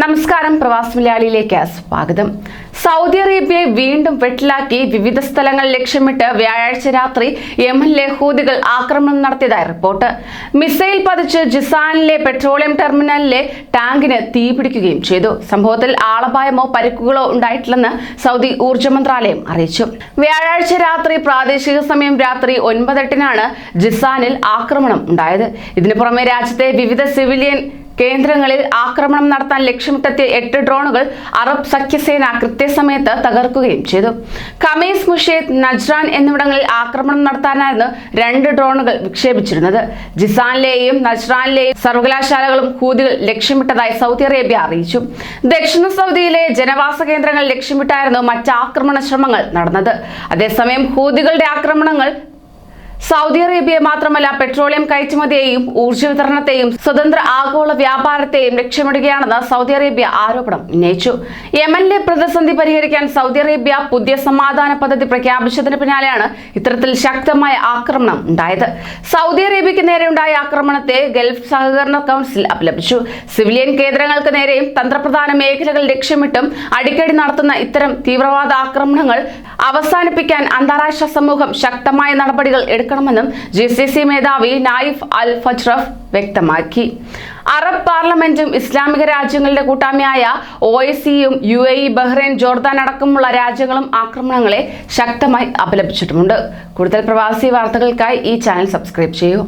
നമസ്കാരം പ്രവാസ് മലയാളിയിലേക്ക് സ്വാഗതം. സൗദി അറേബ്യയെ വീണ്ടും വെട്ടിലാക്കി വിവിധ സ്ഥലങ്ങൾ ലക്ഷ്യമിട്ട് വ്യാഴാഴ്ച രാത്രി യമനിലെ ലഹൂദികൾ ആക്രമണം നടത്തിയതായി റിപ്പോർട്ട്. മിസൈൽ പതിച്ച് ജിസാനിലെ പെട്രോളിയം ടെർമിനലിലെ ടാങ്കിന് തീപിടിക്കുകയും ചെയ്തു. സംഭവത്തിൽ ആളപായമോ പരിക്കുകളോ ഉണ്ടായിട്ടില്ലെന്ന് സൗദി ഊർജ മന്ത്രാലയം അറിയിച്ചു. വ്യാഴാഴ്ച രാത്രി പ്രാദേശിക സമയം രാത്രി ഒൻപതെട്ടിനാണ് ജിസാനിൽ ആക്രമണം ഉണ്ടായത്. ഇതിനു പുറമെ രാജ്യത്തെ വിവിധ സിവിലിയൻ കേന്ദ്രങ്ങളിൽ ആക്രമണം നടത്താൻ ലക്ഷ്യമിട്ടെത്തിയ എട്ട് ഡ്രോണുകൾ അറബ് സഖ്യസേന കൃത്യസമയത്ത് തകർക്കുകയും ചെയ്തു. കമീസ് മുഷേദ് നജ്റാൻ എന്നിവിടങ്ങളിൽ ആക്രമണം നടത്താനായിരുന്നു രണ്ട് ഡ്രോണുകൾ വിക്ഷേപിച്ചിരുന്നത്. ജിസാനിലെയും നജ്റാനിലെയും സർവകലാശാലകളും ഹൂതികൾ ലക്ഷ്യമിട്ടതായി സൗദി അറേബ്യ അറിയിച്ചു. ദക്ഷിണ സൗദിയിലെ ജനവാസ കേന്ദ്രങ്ങൾ ലക്ഷ്യമിട്ടായിരുന്നു മറ്റ് ആക്രമണ ശ്രമങ്ങൾ നടന്നത്. അതേസമയം ഹൂതികളുടെ ആക്രമണങ്ങൾ സൗദി അറേബ്യ മാത്രമല്ല പെട്രോളിയം കയറ്റുമതിയെയും ഊർജ വിതരണത്തെയും സ്വതന്ത്ര ആഗോള വ്യാപാരത്തെയും ലക്ഷ്യമിടുകയാണെന്ന് സൗദി അറേബ്യ ആരോപണം ഉന്നയിച്ചു. യമനിലെ പ്രതിസന്ധി പരിഹരിക്കാൻ സൗദി അറേബ്യ പുതിയ സമാധാന പദ്ധതി പ്രഖ്യാപിച്ചതിന് പിന്നാലെയാണ് ഇത്തരത്തിൽ ശക്തമായ ആക്രമണം ഉണ്ടായത്. സൗദി അറേബ്യക്ക് നേരെ ഉണ്ടായ ആക്രമണത്തെ ഗൾഫ് സഹകരണ കൗൺസിൽ അപലപിച്ചു. സിവിലിയൻ കേന്ദ്രങ്ങൾക്ക് നേരെയും തന്ത്രപ്രധാന മേഖലകൾ ലക്ഷ്യമിട്ടും അടിക്കടി നടത്തുന്ന ഇത്തരം തീവ്രവാദ ആക്രമണങ്ങൾ അവസാനിപ്പിക്കാൻ അന്താരാഷ്ട്ര സമൂഹം ശക്തമായ നടപടികൾ എടുക്കണമെന്നും ജി സി സി മേധാവി നായിഫ് അൽ ഫജ്റഫ് വ്യക്തമാക്കി. അറബ് പാർലമെന്റും ഇസ്ലാമിക രാജ്യങ്ങളുടെ കൂട്ടായ്മയായ ഒ ഐ സിയും U A E Bahrain Jordan അടക്കമുള്ള രാജ്യങ്ങളും ആക്രമണങ്ങളെ ശക്തമായി അപലപിച്ചിട്ടുമുണ്ട്. കൂടുതൽ പ്രവാസി വാർത്തകൾക്കായി ഈ ചാനൽ സബ്സ്ക്രൈബ് ചെയ്യൂ.